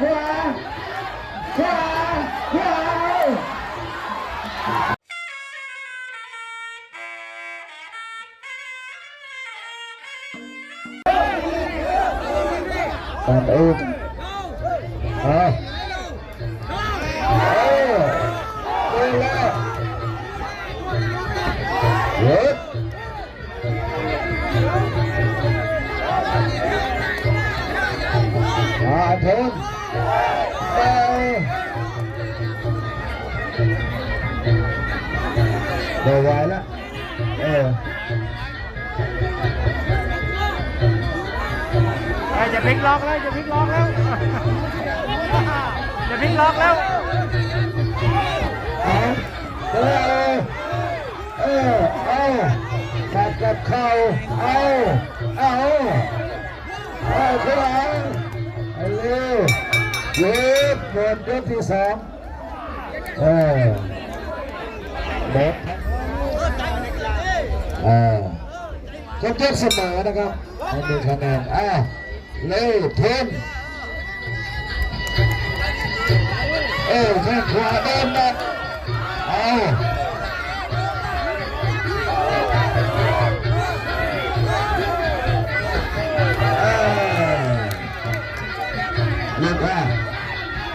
khoa khoa khoa Hả? าดูแล้วเฮ้ยมาทนเดี๋ยวไวแล้วเออจะพลิกล็อกแล้วจะพลิกล็อกแล้วจะพลิกล็อกแล้วเอาเออเออเอาตัดกับเข่าเอาเอาเอาข้างห ย็บหมดยกที่สองเออเด็กเออจบเกมเสมอนะครับให้มีคะแนนอะเลยเทนเออแข้งขวาเดินนะเอา